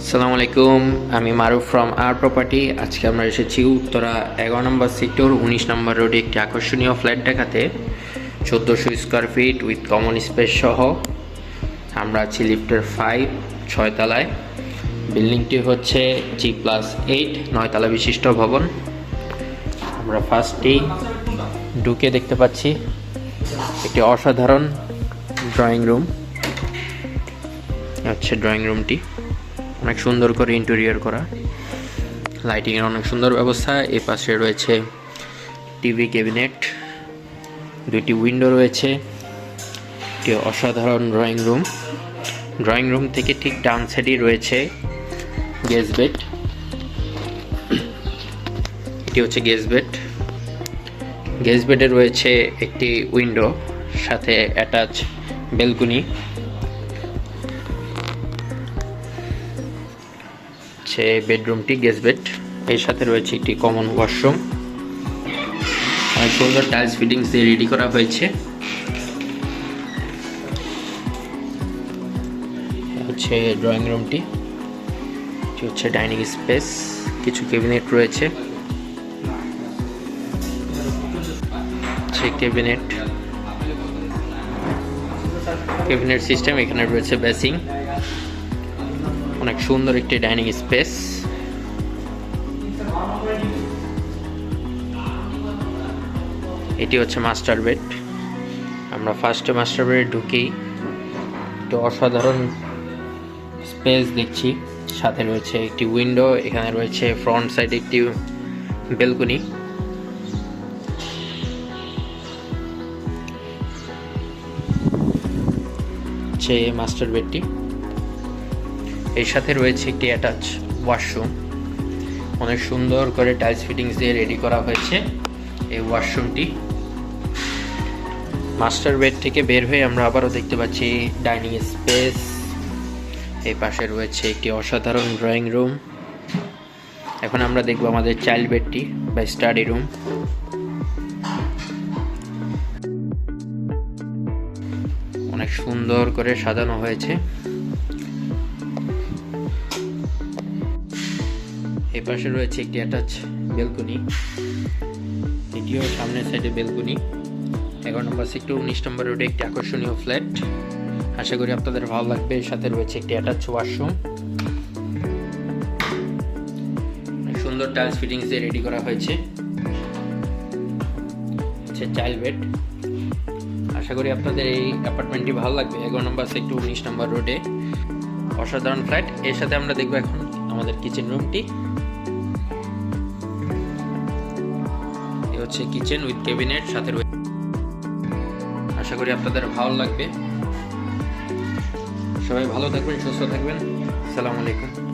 আসসালামু আলাইকুম, আমি মারুফ ফ্রম আর প্রপার্টি আজকে আমরা এসেছি উত্তরা এগারো নম্বর সেক্টর উনিশ নম্বর রোডে একটি আকর্ষণীয় ফ্ল্যাট দেখাতে। চোদ্দোশো square feet with common space সহ। আমরা আছি লিফটের ফাইভ ছয়তলায় বিল্ডিংটি হচ্ছে জি প্লাস এইট নয়তলা বিশিষ্ট ভবন। আমরা ফার্স্টেই ঢুকে দেখতে পাচ্ছি। একটি অসাধারণ ড্রয়িং রুম হচ্ছে ড্রয়িং রুমটি অনেক সুন্দর করে ইন্টেরিয়র করা। লাইটিংয়ের অনেক সুন্দর ব্যবস্থা। এ পাশে রয়েছে টিভি ক্যাবিনেট দুটি উইন্ডো রয়েছে, একটি অসাধারণ ড্রয়িং রুম ড্রয়িং রুম থেকে ঠিক ডান সাইডেই রয়েছে গেস বেড এটি হচ্ছে গেস বেড গেস বেডে রয়েছে একটি উইন্ডো সাথে অ্যাটাচ বেলকুনি হচ্ছে বেডরুমটি, গেস্ট বেড। এর সাথে রয়েছে একটি কমন ওয়াশরুম অনেক সুন্দর টাইলস ফিটিংস দিয়ে রেডি করা হয়েছে। হচ্ছে ড্রয়িং রুমটি হচ্ছে ডাইনিং স্পেস কিছু ক্যাবিনেট রয়েছে। হচ্ছে ক্যাবিনেট ক্যাবিনেট সিস্টেম এখানে রয়েছে বেসিং অনেক সুন্দর একটি ডাইনিং স্পেস। এটি হচ্ছে মাস্টার বেড। আমরা ফার্স্টে মাস্টার বেডে ঢুকেই একটি অসাধারণ স্পেস দেখছি। সাথে রয়েছে একটি উইন্ডো, এখানে রয়েছে ফ্রন্ট সাইডে একটি বেলকনি। হচ্ছে মাস্টার বেডটি। এর সাথে রয়েছে একটি অ্যাটাচ ওয়াশরুম অনেক সুন্দর করে টাইলস ফিটিংস দিয়ে রেডি করা হয়েছে এই ওয়াশরুমটি মাস্টার বেড থেকে বের হয়ে আমরা আবারও দেখতে পাচ্ছি ডাইনিং স্পেস এই পাশে রয়েছে একটি অসাধারণ ড্রয়িং রুম এখন আমরা দেখব আমাদের চাইল্ড বেডটি বা স্টাডি রুম অনেক সুন্দর করে সাজানো হয়েছে। এই পাশে রয়েছে একটি অ্যাটাচ বেলকনি। এটিও সামনের সাইডে বেলকনি। এগারো নম্বর সেক্টর উনিশ নম্বর রোডে একটি আকর্ষণীয় ফ্ল্যাট আশা করি আপনাদের ভালো লাগবে। এর সাথে রয়েছে একটি অ্যাটাচ ওয়াশরুম সুন্দর টাইলস ফিটিংস দিয়ে রেডি করা হয়েছে। হচ্ছে চাইল্ড বেড আশা করি আপনাদের এই অ্যাপার্টমেন্টটি ভালো লাগবে। এগারো নম্বর সেক্টর উনিশ নম্বর রোডে অসাধারণ ফ্ল্যাট এর সাথে আমরা দেখব এখন আমাদের কিচেন রুমটি হচ্ছে কিচেন উইথ ক্যাবিনেট সাথে রয়েছে আশা করি আপনাদের ভালো লাগবে। সবাই ভালো থাকবেন, সুস্থ থাকবেন। সালাম আলাইকুম।